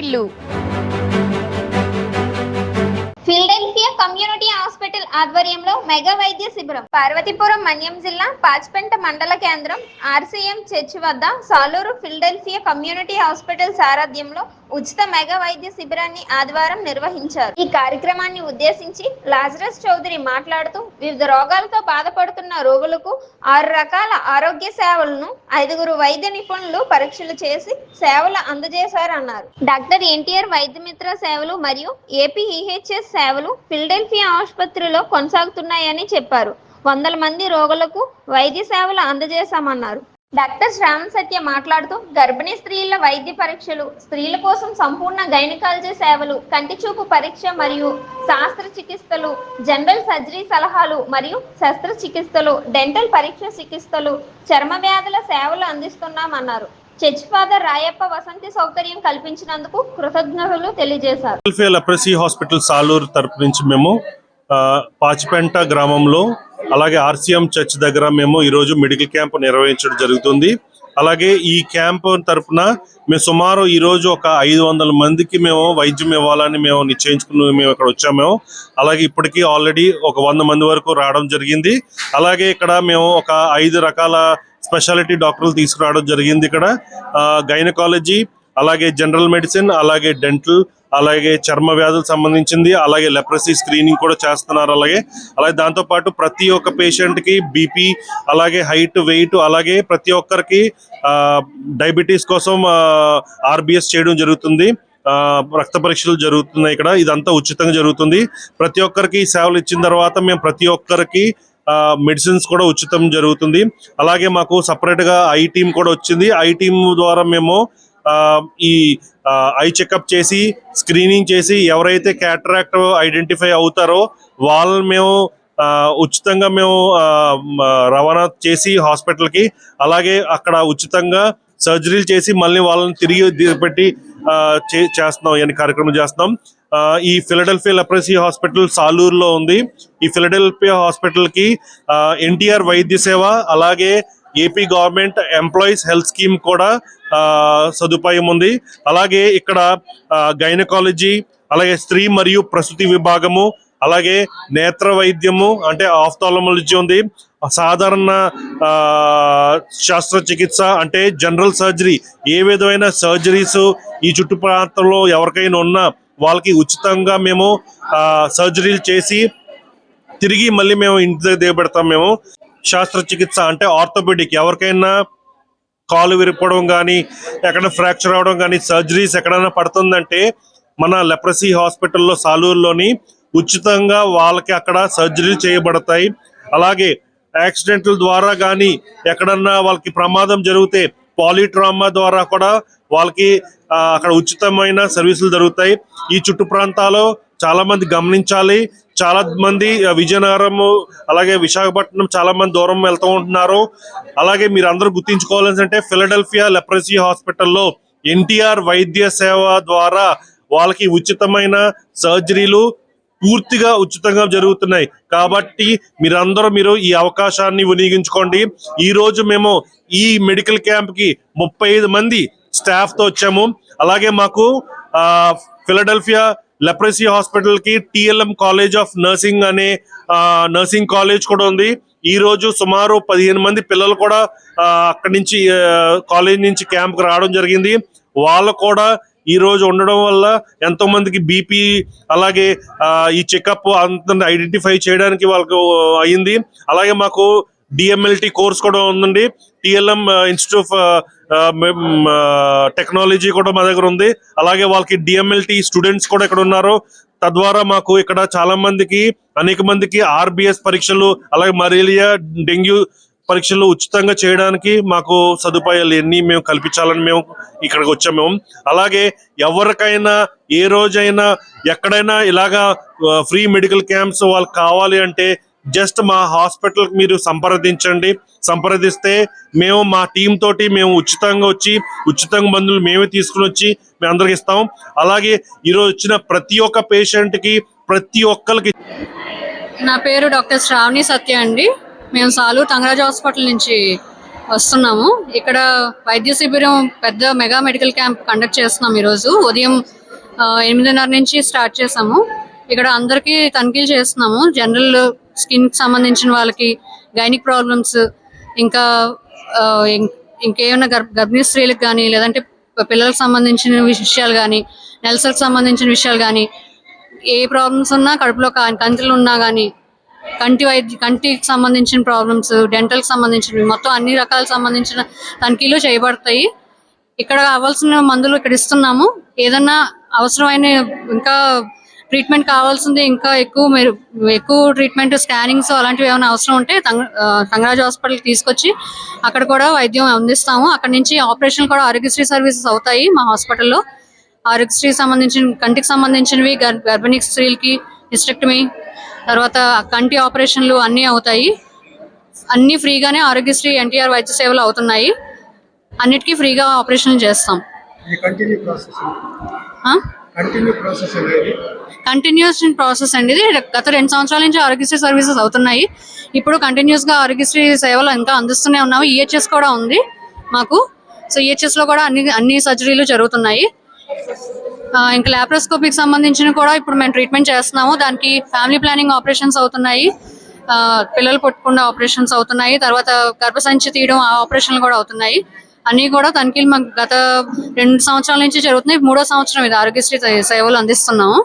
వారిల్లు Philadelphia community ఆధ్వర్యంలో mega వైద్య శిబిరం. పార్వతీపురం మన్యం జిల్లా పాచిపెంట మండల కేంద్రం ఆర్సీఎం చర్చ్ వద్ద సాలూరు ఫిల్డెల్ఫియా కమ్యూనిటీ హాస్పిటల్ సారథ్యంలో ఉచిత మెగా వైద్య శిబిరాన్ని ఆదివారం నిర్వహించారు. ఈ కార్యక్రమాన్ని ఉద్దేశించి లాజరస్ చౌదరి మాట్లాడుతూ వివిధ రోగాలతో బాధపడుతున్న రోగులకు ఆరు రకాల ఆరోగ్య సేవలను ఐదుగురు వైద్య నిపుణులు పరీక్షలు చేసి సేవలు అందజేశారన్నారు. డాక్టర్ ఎన్టీఆర్ వైద్యమిత్ర సేవలు మరియు ఏపీ ఈహెచ్ఎస్ సేవలు ఫిల్డెల్ఫియా ఆసుపత్రిలో కొనసాగుతున్నాయని చెప్పారు. వందల మంది రోగులకు వైద్య సేవలు అందజేశామన్నారు. డాక్టర్ శ్రావణ్ సత్య మాట్లాడుతూ గర్భిణీ స్త్రీల వైద్య పరీక్షలు స్త్రీల కోసం సంపూర్ణ గైనకాలజీ సేవలు కంటి చూపు పరీక్ష మరియు శస్త్రచికిత్సలు జనరల్ సర్జరీ సలహాలు మరియు శస్త్రచికిత్సలు డెంటల్ పరీక్ష చికిత్సలు చర్మ వ్యాధుల సేవలు అందిస్తున్నామన్నారు. చర్చ్ ఫాదర్ రాయప్ప వసంతి సౌకర్యం కల్పించినందుకు కృతజ్ఞతలు తెలియజేశారు. హాస్పిటల్ సాలూరు తరపు నుంచి మేము పాచిపెంట గ్రామంలో అలాగే ఆర్సీఎం చర్చ్ దగ్గర మేము ఈరోజు మెడికల్ క్యాంప్ నిర్వహించడం జరుగుతుంది. అలాగే ఈ క్యాంప్ తరపున మేము సుమారు ఈరోజు ఒక ఐదు వందల మందికి మేము వైద్యం ఇవ్వాలని మేము నిశ్చయించుకుని మేము ఇక్కడ వచ్చాము అలాగే ఇప్పటికీ ఆల్రెడీ ఒక వంద మంది వరకు రావడం జరిగింది. అలాగే ఇక్కడ మేము ఒక ఐదు రకాల స్పెషాలిటీ డాక్టర్లు తీసుకురావడం జరిగింది ఇక్కడ. గైనకాలజీ అలాగే జనరల్ మెడిసిన్ అలాగే డెంటల్ అలాగే చర్మ వ్యాధులకు సంబంధించింది అలాగే లెప్రసీ స్క్రీనింగ్ కూడా చేస్తున్నారు అలాగే. అలాగే దాంతో పాటు ప్రతి ఒక్క పేషెంట్కి బీపీ అలాగే హైట్ వెయిట్ అలాగే ప్రతి ఒక్కరికి డయాబెటీస్ కోసం ఆర్బిఎస్ చేయడం జరుగుతుంది. రక్త పరీక్షలు జరుగుతున్నాయి ఇక్కడ. ఇదంతా ఉచితంగా జరుగుతుంది. ప్రతి ఒక్కరికి సేవలు ఇచ్చిన తర్వాత మేము ప్రతి ఒక్కరికి మెడిసిన్స్ కూడా ఉచితం జరుగుతుంది. అలాగే మాకు సపరేట్గా ఐ టీమ్ కూడా వచ్చింది. ఐ టీమ్ ద్వారా మేము ఈ ఐ చెకప్ చేసి స్క్రీనింగ్ చేసి ఎవరైతే క్యాటరాక్ట్ ఐడెంటిఫై అవుతారో వాళ్ళని మేము ఉచితంగా మేము రవాణా చేసి హాస్పిటల్కి అలాగే అక్కడ ఉచితంగా సర్జరీలు చేసి మళ్ళీ వాళ్ళని తిరిగి పెట్టి చేస్తున్నాం ఇవన్నీ కార్యక్రమం చేస్తున్నాం. ఈ ఫిలడెల్ఫియా లెప్రసీ హాస్పిటల్ సాలూరులో ఉంది. ఈ ఫిలడెల్ఫియా హాస్పిటల్కి ఎన్టీఆర్ వైద్య సేవ అలాగే AP government employees health scheme కూడా సదుపాయం ఉంది. అలాగే ఇక్కడ గైనకాలజీ అలాగే స్త్రీ మరియు ప్రసూతి విభాగము అలాగే నేత్ర వైద్యము అంటే ఆఫ్థాలమాలజీ ఉంది. సాధారణ ఆ, శస్త్రచికిత్స అంటే జనరల్ సర్జరీ ఏ విధమైన సర్జరీస్ ఈ చుట్టు ప్రాంతంలో ఎవరికైనా ఉన్నా వాళ్ళకి ఉచితంగా మేము సర్జరీలు చేసి తిరిగి మళ్ళీ మేము ఇంటి దగ్గర దిగబెడతాం మేము. శస్త్రచికిత్స అంటే ఆర్థోపెడిక్ ఎవరికైనా కాలు విరిపడం కానీ ఎక్కడ ఫ్రాక్చర్ అవడం కానీ సర్జరీస్ ఎక్కడైనా పడుతుందంటే మన లెప్రసీ హాస్పిటల్లో సాలూరులోని ఉచితంగా వాళ్ళకి అక్కడ సర్జరీలు చేయబడతాయి. అలాగే యాక్సిడెంట్ల ద్వారా కానీ ఎక్కడన్నా వాళ్ళకి ప్రమాదం జరిగితే పాలిట్రామా ద్వారా కూడా వాళ్ళకి అక్కడ ఉచితమైన సర్వీసులు జరుగుతాయి. ఈ చుట్టు ప్రాంతాల్లో చాలా మంది గమనించాలి. చాలా మంది విజయనగరం విజయనగరము అలాగే విశాఖపట్నం చాలా మంది దూరం వెళ్తూ ఉంటున్నారు. అలాగే మీరు అందరూ అంటే ఫిలడెల్ఫియా లెప్రసీ హాస్పిటల్లో ఎన్టీఆర్ వైద్య సేవ ద్వారా వాళ్ళకి ఉచితమైన సర్జరీలు పూర్తిగా ఉచితంగా జరుగుతున్నాయి. కాబట్టి మీరందరూ మీరు ఈ అవకాశాన్ని వినియోగించుకోండి. ఈ రోజు మేము ఈ మెడికల్ క్యాంప్కి ముప్పై ఐదు మంది స్టాఫ్తో వచ్చాము. అలాగే మాకు ఫిలడెల్ఫియా లెప్రసీ హాస్పిటల్కి టిఎల్ఎం కాలేజ్ ఆఫ్ నర్సింగ్ అనే నర్సింగ్ కాలేజ్ కూడా ఉంది. ఈ రోజు సుమారు పదిహేను మంది పిల్లలు కూడా అక్కడి నుంచి కాలేజ్ నుంచి క్యాంప్కి రావడం జరిగింది. వాళ్ళు కూడా ఈ రోజు ఉండడం వల్ల ఎంతో మందికి బీపీ అలాగే ఈ చెకప్ అంత ఐడెంటిఫై చేయడానికి వాళ్ళకు అయింది. అలాగే మాకు డిఎంఎల్టీ కోర్స్ కూడా ఉందండి. టిఎల్ఎం ఇన్స్టిట్యూట్ ఆఫ్ టెక్నాలజీ కూడా మా దగ్గర ఉంది. అలాగే వాళ్ళకి డిఎంఎల్టీ స్టూడెంట్స్ కూడా ఇక్కడ ఉన్నారు. తద్వారా మాకు ఇక్కడ చాలా మందికి అనేక మందికి ఆర్బిఎస్ పరీక్షలు అలాగే మలేరియా డెంగ్యూ పరీక్షలు ఉచితంగా చేయడానికి మాకు సదుపాయాలు ఎన్ని మేము కల్పించాలని మేము ఇక్కడికి వచ్చాము మేము. అలాగే ఎవరికైనా ఏ రోజైనా ఎక్కడైనా ఇలాగా ఫ్రీ మెడికల్ క్యాంప్స్ వాళ్ళకి కావాలి అంటే జస్ట్ మా హాస్పిటల్కి మీరు సంప్రదించండి. సంప్రదిస్తే మేము మా టీం తోటి మేము ఉచితంగా వచ్చి ఉచితంగా మందులు మేమే తీసుకుని వచ్చి మేము అందరికి ఇస్తాం. అలాగే ఈరోజు వచ్చిన ప్రతి ఒక్క పేషెంట్కి ప్రతి ఒక్కరికి నా పేరు డాక్టర్ శ్రావణి సత్య అండి. మేము సాలూరు తంగరాజ్ హాస్పిటల్ నుంచి వస్తున్నాము. ఇక్కడ వైద్య శిబిరం పెద్ద మెగా మెడికల్ క్యాంప్ కండక్ట్ చేస్తున్నాం ఈరోజు. ఉదయం ఎనిమిదిన్నర నుంచి స్టార్ట్ చేసాము ఇక్కడ అందరికీ తనిఖీలు చేస్తున్నాము. జనరల్ స్కిన్ సంబంధించిన వాళ్ళకి గైనిక్ ప్రాబ్లమ్స్ ఇంకా ఇంకేమైనా గర్భ గర్భిణీ స్త్రీలకు కానీ లేదంటే పిల్లలకు సంబంధించిన విషయాలు కానీ నెలసలకు సంబంధించిన విషయాలు కానీ ఏ ప్రాబ్లమ్స్ ఉన్నా కడుపులో కంతులు ఉన్నా కానీ కంటి వైద్య కంటికి సంబంధించిన ప్రాబ్లమ్స్ డెంటల్కి సంబంధించినవి మొత్తం అన్ని రకాల సంబంధించిన తనిఖీలు చేయబడతాయి. ఇక్కడ కావాల్సిన మందులు ఇక్కడ ఇస్తున్నాము. ఏదన్నా అవసరమైన ఇంకా ట్రీట్మెంట్ కావాల్సింది ఇంకా ఎక్కువ మీరు ఎక్కువ ట్రీట్మెంట్ స్కానింగ్స్ అలాంటివి ఏమైనా అవసరం ఉంటే తంగరాజు హాస్పిటల్కి తీసుకొచ్చి అక్కడ కూడా వైద్యం అందిస్తాము. అక్కడ నుంచి ఆపరేషన్ కూడా ఆరోగ్యశ్రీ సర్వీసెస్ అవుతాయి మా హాస్పిటల్లో. ఆరోగ్యశ్రీ సంబంధించిన కంటికి సంబంధించినవి గర్- గర్భిణీ స్త్రీలకి హిస్టెక్టమీ తర్వాత కంటి ఆపరేషన్లు అన్నీ అవుతాయి. అన్నీ ఫ్రీగానే ఆరోగ్యశ్రీ ఎన్టీఆర్ వైద్య సేవలు అవుతున్నాయి. అన్నిటికీ ఫ్రీగా ఆపరేషన్లు చేస్తాం. కంటిన్యూస్ ప్రాసెస్ అండి. ఇది గత రెండు సంవత్సరాల నుంచి ఆరోగ్యశ్రీ సర్వీసెస్ అవుతున్నాయి. ఇప్పుడు కంటిన్యూస్గా ఆరోగ్యశ్రీ సేవలు ఇంకా అందిస్తూనే ఉన్నాము. ఈహెచ్ఎస్ కూడా ఉంది మాకు. సో ఈహెచ్ఎస్లో కూడా అన్ని అన్ని సర్జరీలు జరుగుతున్నాయి. ఇంకా లాప్రోస్కోపిక్ సంబంధించిన కూడా ఇప్పుడు మేము ట్రీట్మెంట్ చేస్తున్నాము. దానికి ఫ్యామిలీ ప్లానింగ్ ఆపరేషన్స్ అవుతున్నాయి. పిల్లలు పుట్టకుండా ఆపరేషన్స్ అవుతున్నాయి. తర్వాత గర్భసంచి తీయడం ఆ ఆపరేషన్లు కూడా అవుతున్నాయి. అన్ని కూడా తనిఖీలు మాకు గత రెండు సంవత్సరాల నుంచి జరుగుతున్నాయి. మూడో సంవత్సరం ఇది ఆరోగ్యశ్రీ సేవలు అందిస్తున్నాము.